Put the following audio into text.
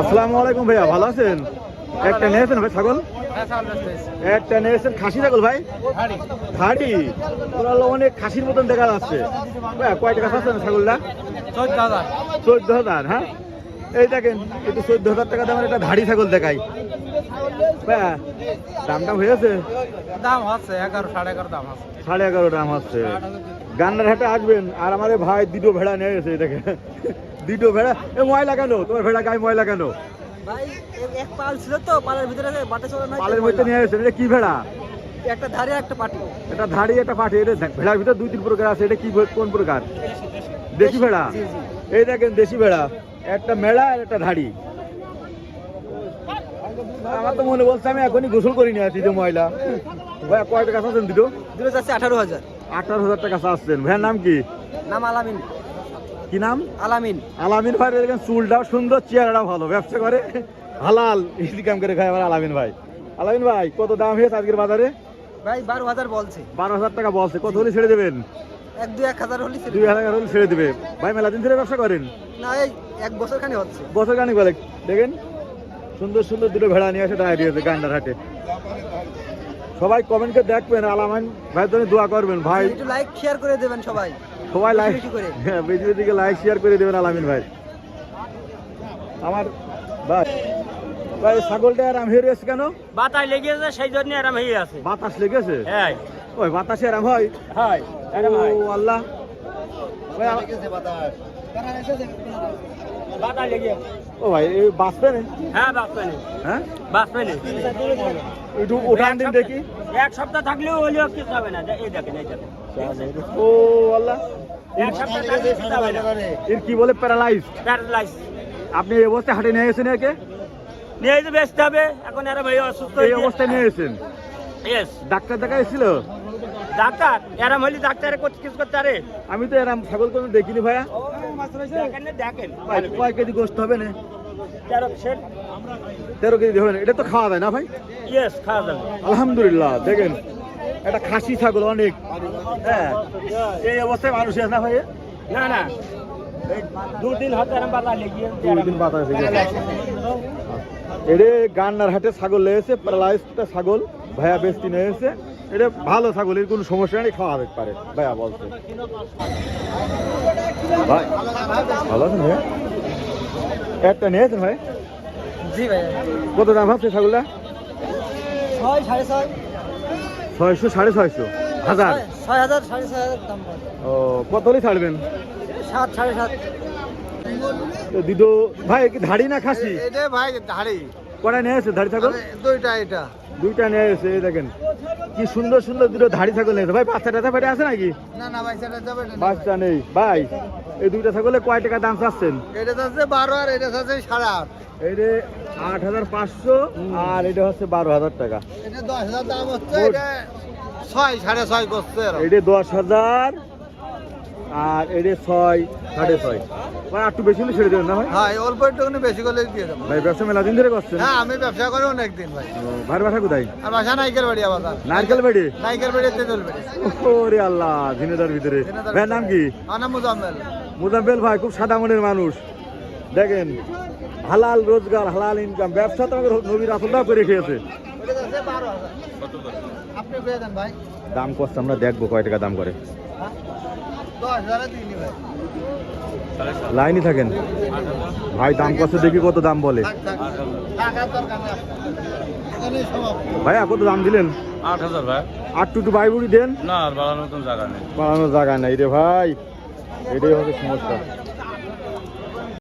আসসালামু আলাইকুম ভাইয়া ভালো আছেন? একটা নিয়েছেন ভাই ছাগল? একটা নিয়েছেন খাসি ছাগল ভাই? খাড়ি। ওরা অনেক খাসির মতন দেখা যাচ্ছে। ভাইয়া কয় টাকা চাচ্ছেন ছাগলটা? চোদ্দ হাজার। চোদ্দ হাজার হ্যাঁ? এই দেখেন একটু চোদ্দ হাজার টাকা দামের একটা ধাড়ি ছাগল দেখাই। ভাইয়া দাম দাম হয়েছে? দাম হচ্ছে এগারো সাড়ে এগারো দাম আছে সাড়ে এগারো দাম হচ্ছে। গান্নার হাটে আসবেন আর আমার ভাই দুটো ভেড়া নিয়ে গেছে দেখেন। দুটো ভেড়া। এ ময়লা কেন? তোমার ভেড়া গায়ে ময়লা কেন? ভাই এক পাল ছিল তো পালের ভিতরে বাটে চলে না পালের মধ্যে নিয়ে গেছে এটা কি ভেড়া? একটা ধারে একটা পাটি। এটা ধাড়ি একটা এটা ভেড়ার ভিতর দুই তিন প্রকার আছে এটা কি কোন প্রকার? দেশি ভেড়া। এই দেখেন দেশি ভেড়া। একটা মেড়া আর একটা ধাড়ি। আমার তো মনে বলছে আমি এখনই গোসল করি নি আছি ময়লা। ভাই কয় টাকা চাচ্ছেন দুটো? দুটো আঠারো হাজার। আঠারো হাজার টাকা আসছেন ভাইয়ের নাম কি? নাম আলামিন। কি নাম? আলামিন। আলামিন ভাই দেখেন চুলটাও সুন্দর চেহারাটাও ভালো ব্যবসা করে। হালাল ইনকাম করে খায় আমার আলামিন ভাই। আলামিন ভাই কত দাম হয়েছে আজকের বাজারে? ভাই বারো হাজার বলছে। বারো হাজার টাকা বলছে কত হলে ছেড়ে দেবেন? এক দুই এক হাজার হলে। দুই হাজার হলে ছেড়ে দেবে। ভাই মেলা দিন ধরে ব্যবসা করেন? না এই এক বছর খানি হচ্ছে। বছর বলে দেখেন সুন্দর সুন্দর দুটো ভেড়া নিয়ে আসে দাঁড়িয়ে দিয়েছে গান্ডার হাটে। সবাই কমেন্টকে দেখবেন আলামান ভাই তুমি দোয়া করবেন ভাই। একটু লাইক শেয়ার করে দেবেন সবাই। সবাই লাইক করে। হ্যাঁ বেশি বেশি করে লাইক শেয়ার করে দেবেন আলামিন ভাই। আমার ভাই ভাই ছাগলটা আরাম হয়ে রয়েছে কেন? বাতায় লেগেছে সেই জন্য আরাম হয়ে আছে। বাতাস লেগেছে? হ্যাঁ। ওই বাতাসে আরাম হয়? হয় ও আল্লাহ। ভাই, আ- বাতায় লেগে ও ভাই এই বাঁচবে না হ্যাঁ বাঁচবে হ্যাঁ? বাঁচবে একটু উঠান দিন দেখি। এক সপ্তাহ থাকলেও হলেও কিছু হবে না। এই দেখেন এই দেখেন। ও আল্লাহ। এর কি বলে? প্যারালাইজ প্যারালাইজ আপনি এই অবস্থায় হাটে নিয়ে গেছেন একে? নিয়ে যে বেচতে হবে। এখন এরা ভাই অসুস্থ এই অবস্থায় নিয়ে গেছেন? ডাক্তার দেখা এসেছিল ডাক্তার এরাম হলে ডাক্তারে কিছু করতে পারে? আমি তো এরম ছাগল কোনো দেখিনি ভাইয়া। দেখেন কয় কেজি গোস্ত হবে না? তেরো কেজি হবে না। এটা তো খাওয়া যায় না ভাই? Yes, খাওয়া যাবে আলহামদুলিল্লাহ দেখেন। এটা খাসি ছাগল অনেক। হ্যাঁ এই অবস্থায় মানুষ না ভাই না না। গেছে এরে গান্নার হাটে ছাগল লেগেছে প্যারালাইজটা ছাগল। ভাইয়া বেস্তি নিয়েছে এটা ভালো ছাগল এর কোনো সমস্যা নেই খাওয়া যেতে পারে। ভাইয়া বলছে। ভাই ভালো আছেন ভাইয়া? একটা নিয়েছেন ভাই? জি ভাই কত দাম আছে ছাগলটা? ছয় সাড়ে ছয়। ছয়শো সাড়ে ছয়শো। হাজার? ছয়- হাজার সাড়ে ছয় হাজার দাম ও কত হলে ছাড়বেন? সাত সাড়ে সাত। তো দিদো ভাই কি ধাড়ি না খাসি? এটা ভাই ধারে কটা নিয়ে এসে ধাড়ি ছাগল? দুইটা এটা। দুইটা নিয়ে এসে এই দেখেন। কি সুন্দর সুন্দর দুটো ধাড়ি ছাগল নিয়েছে ভাই বাচ্চা টাচ্চা পেটে আছে নাকি? না না বাচ্চা নেই। ভাই এই দুইটা ছাগলে কয় টাকা দাম চাচ্ছেন? এটা আছে বারো আর এটা আছে সাড়ে আট। এই যে আট হাজার পাঁচশো আর এটা হচ্ছে বারো হাজার টাকা। এটা দশ হাজার দাম হচ্ছে এটা ছয় সাড়ে ছয় করছে। এটা দশ হাজার আর এটা ছয় সাড়ে ছয়। ভাই একটু বেশি হলে ছেড়ে দেবেন না ভাই? হ্যাঁ অল্প একটুখানি বেশি করে দিয়ে দেবো। ভাই ব্যবসা মেলা দিন ধরে করছেন? হ্যাঁ আমি ব্যবসা করি অনেক দিন ভাই। ভাইয়ের বাসা কোথায়? আর বাসা নাইকেল বাড়ি আবার নারকেল বাড়ি? নাইকেল বাড়ি তেঁতুল বাড়ি। ওরে আল্লাহ ঝিনেদার ভিতরে। ভাইয়ের নাম কি? আমার নাম মুজাম্মেল। মুজাম্মেল ভাই খুব সাদা মনের মানুষ। দেখেন হালাল রোজগার হালাল ইনকাম ব্যবসা তো আমাদের নবীর আসলটাও করে খেয়েছে। দাম কষ্ট আমরা দেখব কয় টাকা দাম করে। লাইনই থাকেন। ভাই দাম কষ্ট দেখি কত দাম বলে। ভাইয়া কত দাম দিলেন? আট হাজার ভাই। আট টু টু বাই বুড়ি দেন? না বাড়ানোর জায়গা নেই। বাড়ানোর জায়গা নাই রে ভাই। এটাই হচ্ছে সমস্যা।